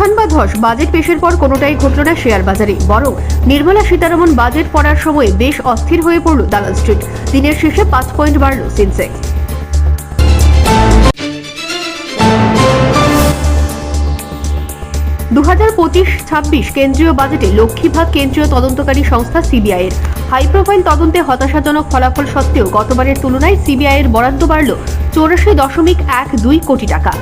উত্থান বা ধস, বাজেট পেশের পর কোনোটাই ঘটল না শেয়ার বাজারে। বরং নির্মলা সীতারামন বাজেট পড়ার সময় বেশ অস্থির হয়ে পড়ল দালাল স্ট্রিট। দিনের শেষে পাঁচ পয়েন্ট বাড়ল সেন্সেক্স দু হাজার পঁচিশ ছাব্বিশ কেন্দ্রীয় বাজেটে লক্ষ্মী ভাগ কেন্দ্রীয় তদন্তকারী সংস্থা সিবিআই এর হাই প্রোফাইল তদন্তে হতাশাজনক ফলাফল সত্ত্বেও গতবারের তুলনায় সিবিআই এর বরাদ্দ বাড়ল চৌরাশি দশমিক এক দুই কোটি টাকা।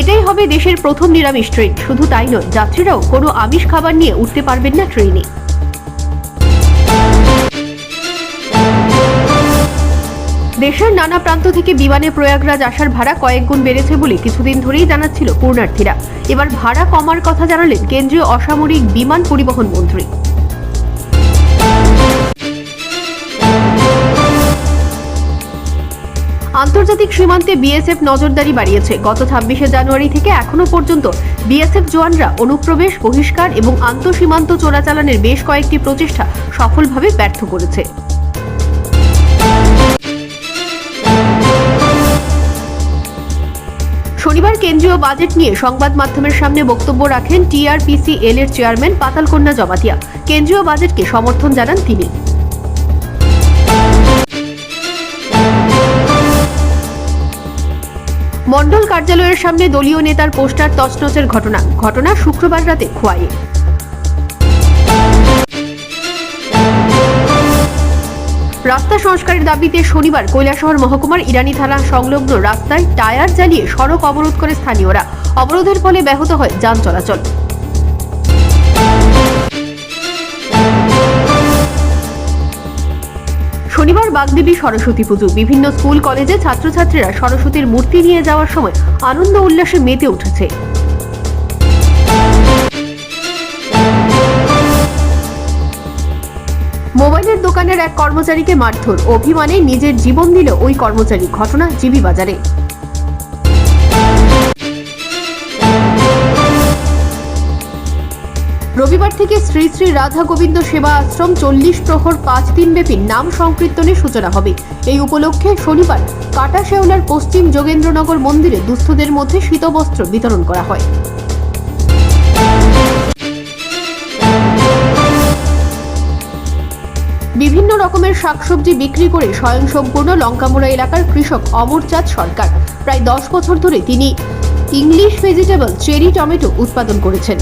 এটাই হবে দেশের প্রথম নিরামিষ ট্রেন। শুধু তাই নয়, যাত্রীরাও কোনো আমিষ খাবার নিয়ে উঠতে পারবেন না ট্রেনে। দেশের নানা প্রান্ত থেকে বিমানে প্রয়াগরাজ আসার ভাড়া কয়েক গুণ বেড়েছে বলে কিছুদিন ধরেই জানাচ্ছিল পূর্ণার্থীরা। এবার ভাড়া কমার কথা জানালেন কেন্দ্রীয় অসামরিক বিমান পরিবহন মন্ত্রী। আন্তর্জাতিক সীমান্তে বিএসএফ নজরদারি বাড়িয়েছে। গত ছাব্বিশে জানুয়ারি থেকে এখনও পর্যন্ত বিএসএফ জওয়ানরা অনুপ্রবেশ, বহিষ্কার এবং আন্তঃসীমান্ত চোরাচালানের বেশ কয়েকটি প্রচেষ্টা সফলভাবে ব্যর্থ করেছে। শনিবার কেন্দ্রীয় বাজেট নিয়ে সংবাদ মাধ্যমের সামনে বক্তব্য রাখেন টিআরপিসি এল এর চেয়ারম্যান পাতালকন্যা জমাতিয়া। কেন্দ্রীয় বাজেটকে সমর্থন জানান তিনি। মন্ডল কার্যালয়ের সামনে দলীয় নেতার পোস্টার তছনছের ঘটনা। ঘটনা শুক্রবার রাতে খোয়াইয়ে রাস্তা সংস্কারের দাবিতে শনিবার কৈলাসহর মহকুমার ইরানি থানা সংলগ্ন রাস্তায় টায়ার জ্বালিয়ে সড়ক অবরোধ করে স্থানীয়রা। অবরোধের ফলে ব্যাহত হয় যান চলাচল। শনিবার বাগদেবী সরস্বতী পুজো। বিভিন্ন স্কুল, কলেজে ছাত্রছাত্রীরা সরস্বতীর মূর্তি নিয়ে যাওয়ার সময় আনন্দ উল্লাসে মেতে উঠেছে। মোবাইলের দোকানের এক কর্মচারীকে মারধর। অভিমানে নিজের জীবন দিল ওই কর্মচারী। ঘটনা জিবি বাজারে। রবিবার থেকে শ্রী শ্রী রাধা গোবিন্দ সেবা আশ্রম চল্লিশ প্রহর পাঁচ দিনব্যাপী নাম সংকীর্তনের সূচনা হবে। এই উপলক্ষে শনিবার কাটা শেওলার পশ্চিম যোগেন্দ্রনগর মন্দিরে দুস্থদের মধ্যে শীতবস্ত্র বিতরণ করা হয়। বিভিন্ন রকমের শাকসবজি বিক্রি করে স্বয়ংসম্পূর্ণ লঙ্কামোড়া এলাকার কৃষক অমরচাঁদ সরকার। প্রায় দশ বছর ধরে তিনি ইংলিশ ভেজিটেবল চেরি টমেটো উৎপাদন করেছেন।